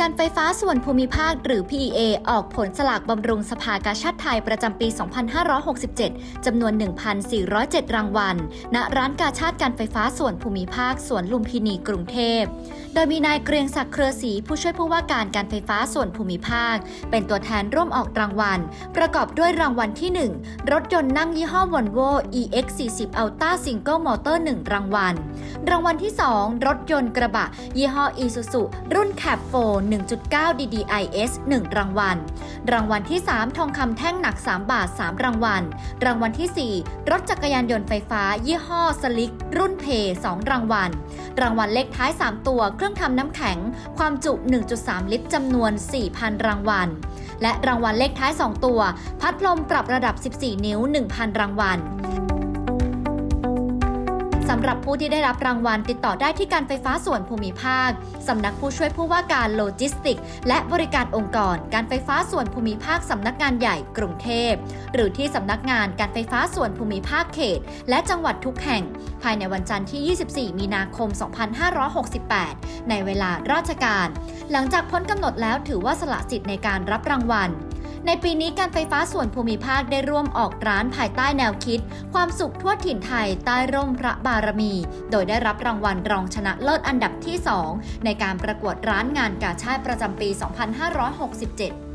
การไฟฟ้าส่วนภูมิภาคหรือ PEA ออกผลสลากบำรุงสภากาชาติไทยประจำปี 2567 จำนวน 1,407 รางวัล ณ ร้านกาชาติการไฟฟ้าส่วนภูมิภาคสวนลุมพินีกรุงเทพ ดยมีนายเกรียงศักดิ์เครือศรีผู้ช่วยผู้ว่าการการไฟฟ้าส่วนภูมิภาค เป็นตัวแทนร่วมออกรางวัล ประกอบด้วยรางวัลที่ 1 รถยนต์นั่งยี่ห้อ Volvo EX40 Ultra Single Motor 1 รางวัล รางวัลที่ 2 รถยนต์กระบะ ยี่ห้อ Isuzu รุ่น Cab 4 1.9 DDIS 1 รางวัล รางวัลที่ 3 ทองคำแท่งหนัก 3 บาท 3 รางวัล รางวัลทีสี่ 4 รถจักรยานยนต์ไฟฟ้า ยี่ห้อสลิก รุ่นเพย์2รางวัล รางวัลเลขท้าย 3 ตัว เครื่องทำน้ำแข็ง ความจุ 1.3 ลิตรจำนวน 4,000 รางวัล และรางวัลเลขท้าย 2 ตัว พัดลมปรับระดับ 14 นิ้ว 1,000 รางวัล สำหรับผู้ที่ได้รับรางวัลติดต่อได้ที่การไฟฟ้าส่วนภูมิภาค สำนักผู้ช่วยผู้ว่าการโลจิสติก และบริการองค์กร การไฟฟ้าส่วนภูมิภาคสำนักงานใหญ่กรุงเทพ หรือที่สำนักงานการไฟฟ้าส่วนภูมิภาคเขต และจังหวัดทุกแห่ง ภายในวันจันทร์ที่ 24 มีนาคม 2568 ในเวลาราชการ หลังจากพ้นกำหนดแล้วถือว่าสละสิทธิ์ในการรับรางวัล ในปีนี้การไฟฟ้าส่วนภูมิภาคได้ร่วมออกร้านภายใต้แนวคิด ความสุขทั่วถิ่นไทยใต้ร่มพระบารมี โดยได้รับรางวัลรองชนะเลิศอันดับที่ 2 ในการประกวดร้านงานกาชาติประจำปี 2567